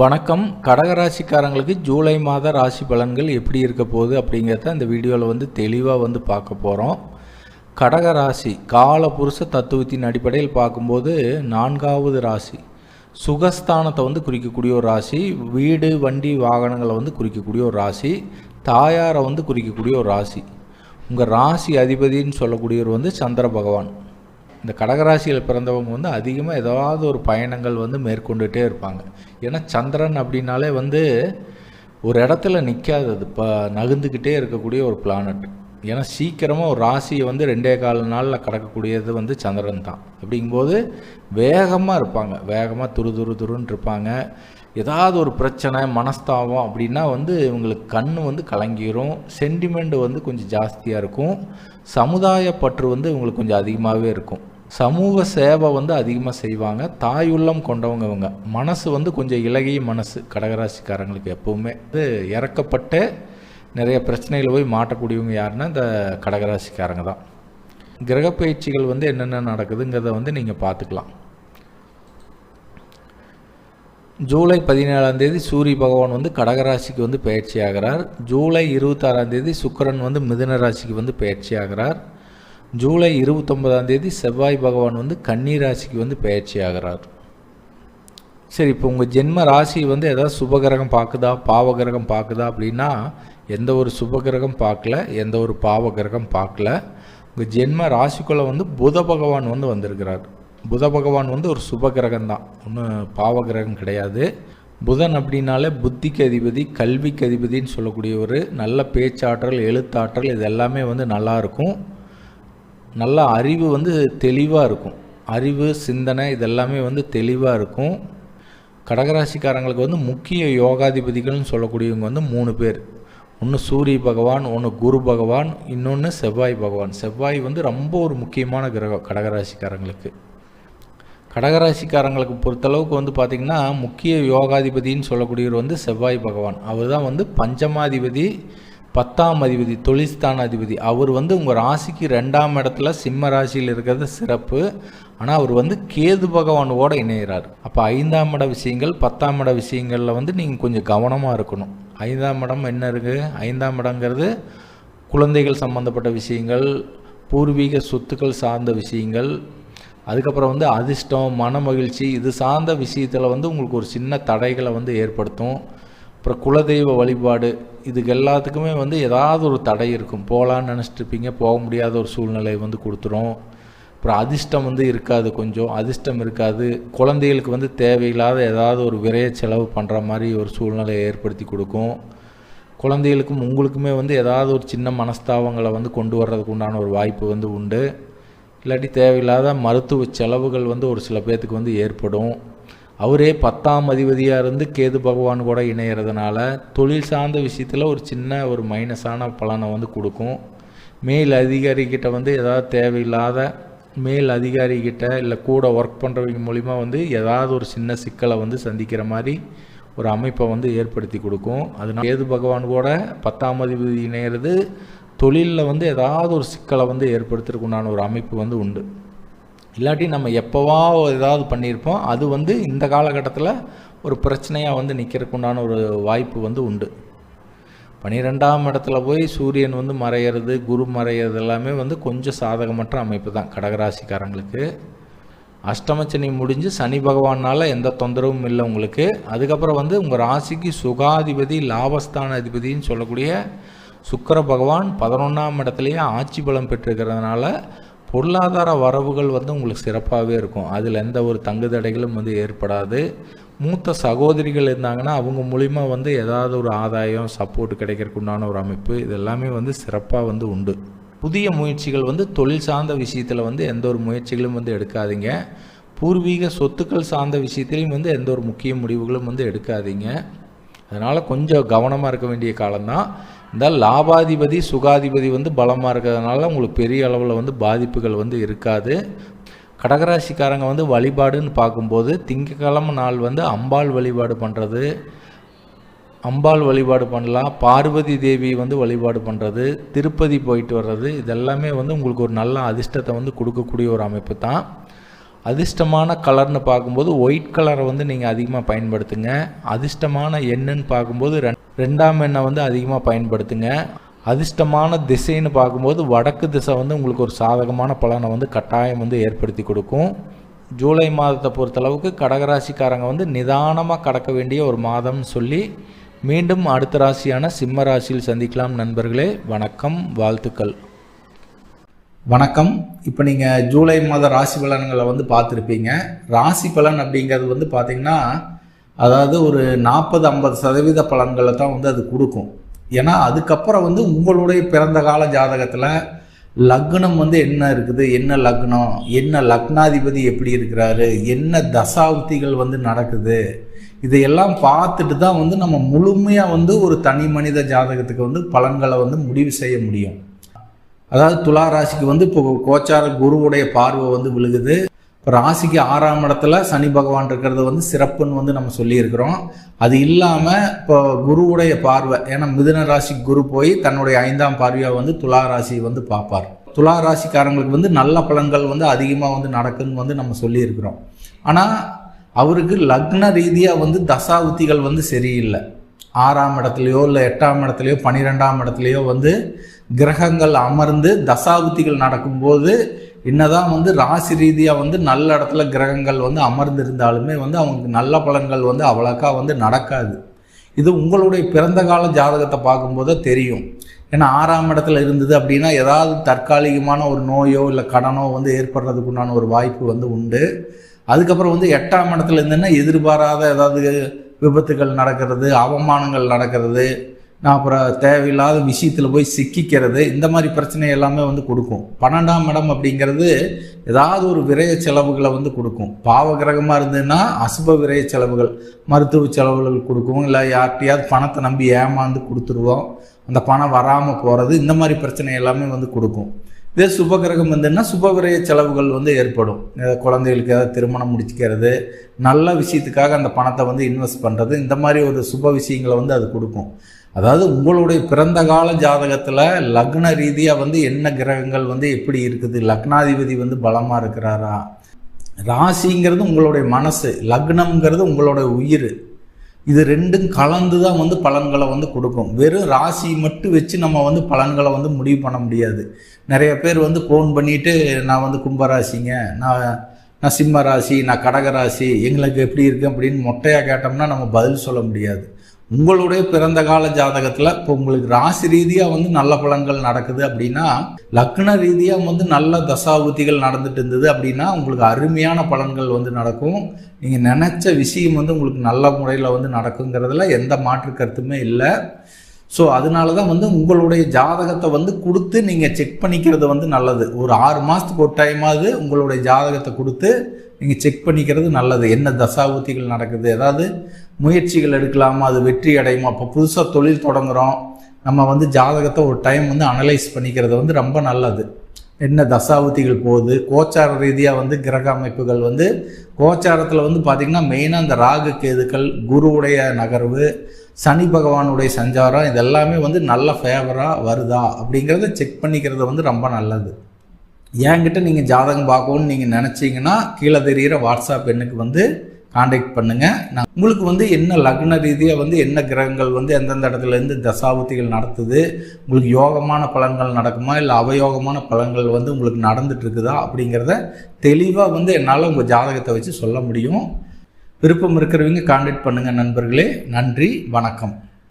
வணக்கம். கடகராசிக்காரங்களுக்கு ஜூலை மாத ராசி பலன்கள் எப்படி இருக்க போகுது அப்படிங்கிறத இந்த வீடியோவில் வந்து தெளிவாக வந்து பார்க்க போகிறோம் கடகராசி கால புருஷ தத்துவத்தின் அடிப்படையில் பார்க்கும்போது நான்காவது ராசி. சுகஸ்தானத்தை வந்து குறிக்கக்கூடிய ஒரு ராசி. வீடு வண்டி வாகனங்களை வந்து குறிக்கக்கூடிய ஒரு ராசி. தாயாரை வந்து குறிக்கக்கூடிய ஒரு ராசி. உங்கள் ராசி அதிபதின்னு சொல்லக்கூடியவர் வந்து சந்திர பகவான். இந்த கடகராசியில் பிறந்தவங்க வந்து அதிகமாக ஏதாவது ஒரு பயணங்கள் வந்து மேற்கொண்டுகிட்டே இருப்பாங்க. ஏன்னா சந்திரன் அப்படின்னாலே வந்து ஒரு இடத்துல நிற்காதது இப்போ நகுந்துக்கிட்டே இருக்கக்கூடிய ஒரு பிளானட் ஏன்னா சீக்கிரமாக ஒரு ராசியை வந்து ரெண்டே கால நாளில் கடக்கக்கூடியது வந்து சந்திரன் தான். அப்படிங்கும்போது வேகமாக இருப்பாங்க. வேகமாக துரு துரு துருன்னு இருப்பாங்க. ஏதாவது ஒரு பிரச்சனை மனஸ்தாபம் அப்படின்னா வந்து இவங்களுக்கு கண் வந்து கலங்கிரும். சென்டிமெண்ட் வந்து கொஞ்சம் ஜாஸ்தியாக இருக்கும். சமுதாய பற்று வந்து இவங்களுக்கு கொஞ்சம் அதிகமாகவே இருக்கும். சமூக சேவை வந்து அதிகமாக செய்வாங்க. தாயுள்ளம் கொண்டவங்க இவங்க. மனசு வந்து கொஞ்சம் இலகிய மனசு. கடகராசிக்காரங்களுக்கு எப்போவுமே இது இறக்கப்பட்டு நிறைய பிரச்சனைகள் போய் மாட்டக்கூடியவங்க யாருன்னா இந்த கடகராசிக்காரங்க தான். கிரகப்பயிற்சிகள் வந்து என்னென்ன நடக்குதுங்கிறத வந்து நீங்கள் பார்த்துக்கலாம். ஜூலை பதினேழாம் தேதி சூரிய பகவான் வந்து கடகராசிக்கு வந்து பயிற்சி ஆகிறார் ஜூலை இருபத்தாறாம் தேதி சுக்கிரன் வந்து மிதுன ராசிக்கு வந்து பயிற்சி ஆகிறார் ஜூலை இருபத்தொன்பதாம் தேதி செவ்வாய் பகவான் வந்து கன்னி ராசிக்கு வந்து பயிற்சி ஆகிறார். சரி இப்போ உங்கள் ஜென்ம ராசி வந்து ஏதாவது சுபகிரகம் பார்க்குதா பாவகிரகம் பார்க்குதா அப்படின்னா எந்த ஒரு சுபகிரகம் பார்க்கல எந்த ஒரு பாவகிரகம் பார்க்கல. உங்கள் ஜென்ம ராசிக்குள்ளே வந்து புத பகவான் வந்து வந்திருக்கிறார். புத பகவான் வந்து ஒரு சுபகிரகம் தான். ஒன்றும் பாவகிரகம் கிடையாது. புதன் அப்படின்னாலே புத்திக்கு அதிபதி கல்விக்கு அதிபதின்னு சொல்லக்கூடிய ஒரு நல்ல பேச்சாற்றல் எழுத்தாற்றல் இது எல்லாமே வந்து நல்லாயிருக்கும் நல்ல அறிவு வந்து தெளிவாக இருக்கும். அறிவு சிந்தனை இதெல்லாமே வந்து தெளிவாக இருக்கும். கடகராசிக்காரங்களுக்கு வந்து முக்கிய யோகாதிபதிகள்னு சொல்லக்கூடியவங்க வந்து மூணு பேர். ஒன்று சூரிய பகவான் ஒன்று குரு பகவான் இன்னொன்று செவ்வாய் பகவான். செவ்வாய் வந்து ரொம்ப ஒரு முக்கியமான கிரகம் கடகராசிக்காரங்களுக்கு. கடகராசிக்காரங்களுக்கு பொறுத்தளவுக்கு வந்து பார்த்திங்கன்னா முக்கிய யோகாதிபதின்னு சொல்லக்கூடியவர் வந்து செவ்வாய் பகவான். அவர் தான் வந்து பஞ்சமாதிபதி பத்தாம் அதிபதி தொழில்ஸ்தான அதிபதி. அவர் வந்து உங்கள் ராசிக்கு ரெண்டாம் இடத்துல சிம்ம ராசியில் இருக்கிறது சிறப்பு. ஆனால் அவர் வந்து கேது பகவானோட இணைகிறார் அப்போ ஐந்தாம் இட விஷயங்கள் பத்தாம் இட விஷயங்களில் வந்து நீங்கள் கொஞ்சம் கவனமாக இருக்கணும். ஐந்தாம் இடம் என்ன இருக்குது ஐந்தாம் இடங்கிறது குழந்தைகள் சம்மந்தப்பட்ட விஷயங்கள் பூர்வீக சொத்துக்கள் சார்ந்த விஷயங்கள். அதுக்கப்புறம் வந்து அதிர்ஷ்டம் மன மகிழ்ச்சி இது சார்ந்த விஷயத்தில் வந்து உங்களுக்கு ஒரு சின்ன தடைகளை வந்து ஏற்படுத்தும். அப்புறம் குலதெய்வ வழிபாடு இதுக்கு எல்லாத்துக்குமே வந்து ஏதாவது ஒரு தடை இருக்கும். போகலான்னு நினச்சிட்டு இருப்பீங்க போக முடியாத ஒரு சூழ்நிலை வந்து கொடுத்துரும். அப்புறம் அதிர்ஷ்டம் வந்து இருக்காது கொஞ்சம். அதிர்ஷ்டம் இருக்காது. குழந்தைகளுக்கு வந்து தேவையில்லாத ஏதாவது ஒரு விரைய செலவு பண்ணுற மாதிரி ஒரு சூழ்நிலையை ஏற்படுத்தி கொடுக்கும். குழந்தைகளுக்கும் உங்களுக்குமே வந்து ஏதாவது ஒரு சின்ன மனஸ்தாபங்களை வந்து கொண்டு வர்றதுக்கு உண்டான ஒரு வாய்ப்பு வந்து உண்டு. இல்லாட்டி தேவையில்லாத மருத்துவ செலவுகள் வந்து ஒரு சில பேர்த்துக்கு வந்து ஏற்படும். அவரே பத்தாம் அதிபதியாக இருந்து கேது பகவான் கூட இணையிறதுனால தொழில் சார்ந்த விஷயத்தில் ஒரு சின்ன ஒரு மைனஸான பலனை வந்து கொடுக்கும். மேல் அதிகாரிக்கிட்ட வந்து ஏதாவது தேவையில்லாத மேல் அதிகாரிக்கிட்ட இல்லை கூட ஒர்க் பண்ணுறவங்க மூலிமா வந்து ஏதாவது ஒரு சின்ன சிக்கலை வந்து சந்திக்கிற மாதிரி ஒரு அமைப்பை வந்து ஏற்படுத்தி கொடுக்கும். அதனால் கேது பகவான் கூட பத்தாம் அதிபதி இணையிறது தொழிலில் வந்து ஏதாவது ஒரு சிக்கலை வந்து ஏற்படுத்துறதுக்குண்டான ஒரு அமைப்பு வந்து உண்டு. இல்லாட்டி நம்ம எப்போவா ஏதாவது பண்ணியிருப்போம் அது வந்து இந்த காலகட்டத்தில் ஒரு பிரச்சனையாக வந்து நிற்கிறதுக்கு உண்டான ஒரு வாய்ப்பு வந்து உண்டு. பனிரெண்டாம் இடத்துல போய் சூரியன் வந்து மறையிறது குரு மறையிறது எல்லாமே வந்து கொஞ்சம் சாதகமற்ற அமைப்பு தான் கடகராசிக்காரங்களுக்கு. அஷ்டமச்சனி முடிஞ்சு சனி பகவானால் எந்த தொந்தரவும் இல்லை உங்களுக்கு. அதுக்கப்புறம் வந்து உங்கள் ராசிக்கு சுகாதிபதி லாபஸ்தான அதிபதின்னு சொல்லக்கூடிய சுக்கர பகவான் பதினொன்றாம் இடத்துலையே ஆட்சி பலம் பெற்றிருக்கிறதுனால பொருளாதார வரவுகள் வந்து உங்களுக்கு சிறப்பாகவே இருக்கும். அதில் எந்த ஒரு தங்கு தடைகளும் வந்து ஏற்படாது. மூத்த சகோதரிகள் இருந்தாங்கன்னா அவங்க மூலிமா வந்து ஏதாவது ஒரு ஆதாயம் சப்போர்ட் கிடைக்கிறதுக்கு உண்டான ஒரு அமைப்பு இது எல்லாமே வந்து சிறப்பாக வந்து உண்டு. புதிய முயற்சிகள் வந்து தொழில் சார்ந்த விஷயத்தில் வந்து எந்த ஒரு முயற்சிகளும் வந்து எடுக்காதீங்க. பூர்வீக சொத்துக்கள் சார்ந்த விஷயத்திலையும் வந்து எந்த ஒரு முக்கிய முடிவுகளும் வந்து எடுக்காதீங்க. அதனால் கொஞ்சம் கவனமாக இருக்க வேண்டிய காலம்தான். இந்த லாபாதிபதி சுகாதிபதி வந்து பலமாக இருக்கிறதுனால உங்களுக்கு பெரிய அளவில் வந்து பாதிப்புகள் வந்து இருக்காது. கடகராசிக்காரங்க வந்து வழிபாடுன்னு பார்க்கும்போது திங்கக்கிழமை நாள் வந்து அம்பாள் வழிபாடு பண்ணுறது அம்பாள் வழிபாடு பண்ணலாம் பார்வதி தேவி வந்து வழிபாடு பண்ணுறது திருப்பதி போயிட்டு வர்றது இதெல்லாமே வந்து உங்களுக்கு ஒரு நல்ல அதிர்ஷ்டத்தை வந்து கொடுக்கக்கூடிய ஒரு அமைப்பு தான். அதிர்ஷ்டமான கலர்னு பார்க்கும்போது ஒயிட் கலரை வந்து நீங்கள் அதிகமாக பயன்படுத்துங்க. அதிர்ஷ்டமான எண்ணுன்னு பார்க்கும்போது ரெண் ரெண்டாம் எண்ணை வந்து அதிகமாக பயன்படுத்துங்க. அதிர்ஷ்டமான திசைன்னு பார்க்கும்போது வடக்கு திசை வந்து உங்களுக்கு ஒரு சாதகமான பலனை வந்து கட்டாயம் வந்து ஏற்படுத்தி கொடுக்கும். ஜூலை மாதத்தை பொறுத்தளவுக்கு கடகராசிக்காரங்க வந்து நிதானமாக கடக்க வேண்டிய ஒரு மாதம்னு சொல்லி மீண்டும் அடுத்த ராசியான சிம்ம ராசியில் சந்திக்கலாம் நண்பர்களே. வணக்கம் வாழ்த்துக்கள். வணக்கம். இப்போ நீங்கள் ஜூலை மாத ராசி பலன்களை வந்து பார்த்துருப்பீங்க. ராசி பலன் அப்படிங்கிறது வந்து பார்த்தீங்கன்னா அதாவது ஒரு நாற்பது ஐம்பது சதவீத பலன்களை தான் வந்து அது கொடுக்கும். ஏன்னா அதுக்கப்புறம் வந்து உங்களுடைய பிறந்த கால ஜாதகத்தில் லக்னம் வந்து என்ன இருக்குது என்ன லக்னம் என்ன லக்னாதிபதி எப்படி இருக்கிறாரு என்ன தசாவுத்திகள் வந்து நடக்குது இதையெல்லாம் பார்த்துட்டு தான் வந்து நம்ம முழுமையாக வந்து ஒரு தனி மனித ஜாதகத்துக்கு வந்து பலன்களை வந்து முடிவு செய்ய முடியும். அதாவது துலா ராசிக்கு வந்து இப்போ கோச்சார குருவுடைய பார்வை வந்து விழுகுது. இப்போ ராசிக்கு ஆறாம் இடத்துல சனி பகவான் இருக்கிறது வந்து சிறப்புன்னு வந்து நம்ம சொல்லியிருக்கிறோம். அது இல்லாமல் இப்போ குருவுடைய பார்வை ஏன்னா மிதுன ராசி குரு போய் தன்னுடைய ஐந்தாம் பார்வையாக வந்து துலா ராசி வந்து பார்ப்பார். துலா ராசிக்காரங்களுக்கு வந்து நல்ல பலன்கள் வந்து அதிகமாக வந்து நடக்குன்னு வந்து நம்ம சொல்லியிருக்கிறோம். ஆனால் அவருக்கு லக்ன ரீதியாக வந்து தசாவுத்திகள் வந்து சரியில்லை. ஆறாம் இடத்துலையோ இல்லை எட்டாம் இடத்துலையோ பன்னிரெண்டாம் இடத்துலையோ வந்து கிரகங்கள் அமர்ந்து தசாபுத்திகள் நடக்கும்போது என்னதான் வந்து ராசி ரீதியாக வந்து நல்ல இடத்துல கிரகங்கள் வந்து அமர்ந்து இருந்தாலுமே வந்து அவங்களுக்கு நல்ல பலன்கள் வந்து அவ்வளோக்கா வந்து நடக்காது. இது உங்களுடைய பிறந்த கால ஜாதகத்தை பார்க்கும்போது தெரியும். ஏன்னா ஆறாம் இடத்துல இருந்தது அப்படின்னா ஏதாவது தற்காலிகமான ஒரு நோயோ இல்லை கடனோ வந்து ஏற்படுறதுக்கு உண்டான ஒரு வாய்ப்பு வந்து உண்டு. அதுக்கப்புறம் வந்து எட்டாம் இடத்துல இருந்தேன்னா எதிர்பாராத ஏதாவது விபத்துகள் நடக்கிறது அவமானங்கள் நடக்கிறது. நான் அப்புறம் தேவையில்லாத விஷயத்தில் போய் சிக்கிக்கிறது இந்த மாதிரி பிரச்சனை எல்லாமே வந்து கொடுக்கும். பன்னெண்டாம் இடம் அப்படிங்கிறது ஏதாவது ஒரு விரய செலவுகளை வந்து கொடுக்கும். பாவ கிரகமாக இருந்ததுன்னா அசுப விரய செலவுகள் மருத்துவ செலவுகள் கொடுக்கும். இல்லை யார்கிட்டையாவது பணத்தை நம்பி ஏமாந்து கொடுத்துருவோம். அந்த பணம் வராமல் போகிறது இந்த மாதிரி பிரச்சனை எல்லாமே வந்து கொடுக்கும். இதே சுபகிரகம் வந்துன்னா சுப விரய செலவுகள் வந்து ஏற்படும். குழந்தைகளுக்கு ஏதாவது திருமணம் முடிச்சுக்கிறது நல்ல விஷயத்துக்காக அந்த பணத்தை வந்து இன்வெஸ்ட் பண்ணுறது இந்த மாதிரி ஒரு சுப விஷயங்களை வந்து அது கொடுக்கும். அதாவது உங்களுடைய பிறந்த கால ஜாதகத்தில் லக்ன ரீதியாக வந்து என்ன கிரகங்கள் வந்து எப்படி இருக்குது? லக்னாதிபதி வந்து பலமாக இருக்கிறாரா? ராசிங்கிறது உங்களுடைய மனசு லக்னம்ங்கிறது உங்களுடைய உயிர். இது ரெண்டும் கலந்து தான் வந்து பலன்களை வந்து கொடுக்கும். வெறும் ராசி மட்டும் வச்சு நம்ம வந்து பலன்களை வந்து முடிவு பண்ண முடியாது. நிறைய பேர் வந்து ஃபோன் பண்ணிவிட்டு நான் வந்து கும்பராசிங்க நான் நான் சிம்ம ராசி நான் கடகராசி எங்களுக்கு எப்படி இருக்கு? அப்படின்னு மொட்டையாக கேட்டோம்னா நம்ம பதில் சொல்ல முடியாது. உங்களுடைய பிறந்த கால ஜாதகத்தில் இப்போ உங்களுக்கு ராசி ரீதியாக வந்து நல்ல பலன்கள் நடக்குது அப்படின்னா லக்ன ரீதியாக வந்து நல்ல தசாபுத்திகள் நடந்துட்டு இருந்தது அப்படின்னா உங்களுக்கு அருமையான பலன்கள் வந்து நடக்கும். நீங்கள் நினச்ச விஷயம் வந்து உங்களுக்கு நல்ல முறையில் வந்து நடக்குங்கிறதுல எந்த மாற்று கருத்துமே இல்லை. ஸோ அதனால தான் வந்து உங்களுடைய ஜாதகத்தை வந்து கொடுத்து நீங்கள் செக் பண்ணிக்கிறது வந்து நல்லது. ஒரு ஆறு மாதத்துக்கு ஒரு டைமாவது உங்களுடைய ஜாதகத்தை கொடுத்து நீங்கள் செக் பண்ணிக்கிறது நல்லது. என்ன தசாபுத்திகள் நடக்குது? ஏதாவது முயற்சிகள் எடுக்கலாமா? அது வெற்றி அடையுமா? இப்போ புதுசாக தொழில் தொடங்குகிறோம் நம்ம வந்து ஜாதகத்தை ஒரு டைம் வந்து அனலைஸ் பண்ணிக்கிறது வந்து ரொம்ப நல்லது. என்ன தசாபுத்திகள் போகுது? கோச்சார ரீதியாக வந்து கிரக அமைப்புகள் வந்து கோச்சாரத்தில் வந்து பார்த்திங்கன்னா மெயினாக இந்த ராகு கேதுக்கள் குருவுடைய நகர்வு சனி பகவானுடைய சஞ்சாரம் இதெல்லாமே வந்து நல்ல ஃபேவராக வருதா அப்படிங்கிறத செக் பண்ணிக்கிறது வந்து ரொம்ப நல்லது. என்கிட்ட நீங்கள் ஜாதகம் பார்க்கணும்னு நீங்கள் நினச்சிங்கன்னா கீழே தெரிகிற வாட்ஸ்அப் எண்ணுக்கு வந்து காண்டாக்ட் பண்ணுங்கள் நான் உங்களுக்கு வந்து என்ன லக்ன ரீதியாக வந்து என்ன கிரகங்கள் வந்து எந்தெந்த இடத்துலேருந்து தசாபுத்திகள் நடத்துது உங்களுக்கு யோகமான பலன்கள் நடக்குமா இல்லை அவயோகமான பலன்கள் வந்து உங்களுக்கு நடந்துட்டு இருக்குதா அப்படிங்கிறத தெளிவாக வந்து என்னால் உங்கள் ஜாதகத்தை வச்சு சொல்ல முடியும். விருப்பம் இருக்கிறவங்க காண்டாக்ட் பண்ணுங்கள் நண்பர்களே. நன்றி வணக்கம்.